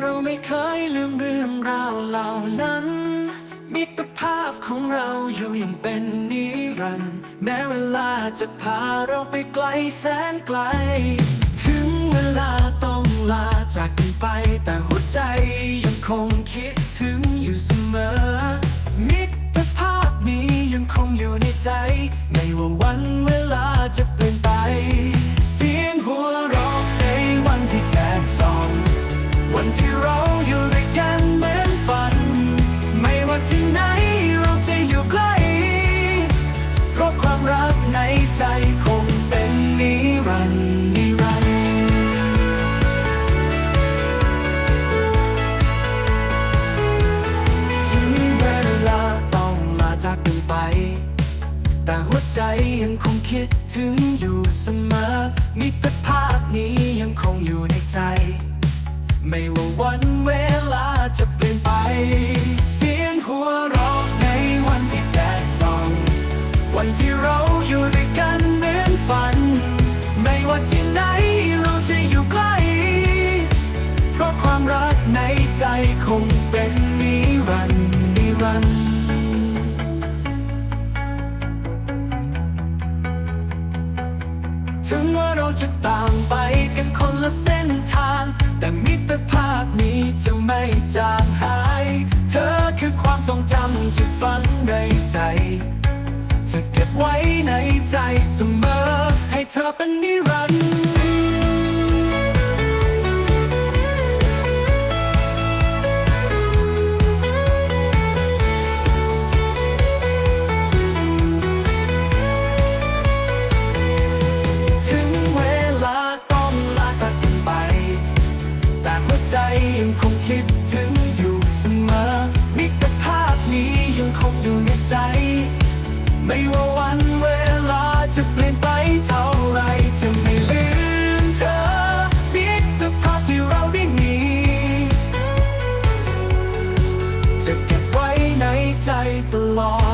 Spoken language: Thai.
เราไม่เคยลืมเรื่องราวเหล่านั้น มิตรภาพของเราอยู่ยังเป็นนิรันดร์แม้เวลาจะพาเราไปไกลแสนไกล ถึงเวลาต้องลาจากกันไป แต่หัวใจยังคงคิดถึงอยู่เสมอ ใจยังคงคิดถึงอยู่เสมอ มิตรภาพนี้ยังคงอยู่ในใจ ไม่ว่าวันเวลาจะเปลี่ยนไป เสียงหัวเราะในวันที่แดดส่อง วันที่เราอยู่ด้วยกันเหมือนฝัน ไม่ว่าที่ไหนเราจะอยู่ใกล้ เพราะความรักในใจคงเป็น ถึงว่าเราจะต่างไปกันคนละเส้นทาง แต่มิตรภาพนี้จะไม่จางหาย เธอคือความทรงจำที่ฝังในใจ จะเก็บไว้ในใจเสมอ ให้เธอเป็นนิรันดร์ คิดถึงอยู่เสมอมิตรภาพนี้ยังคงอยู่ในใจ ไม่ว่าวันเวลาจะเปลี่ยนไปเท่าไรจะไม่ลืมเธอมิตรภาพที่เราได้มีจะเก็บไว้ในใจตลอด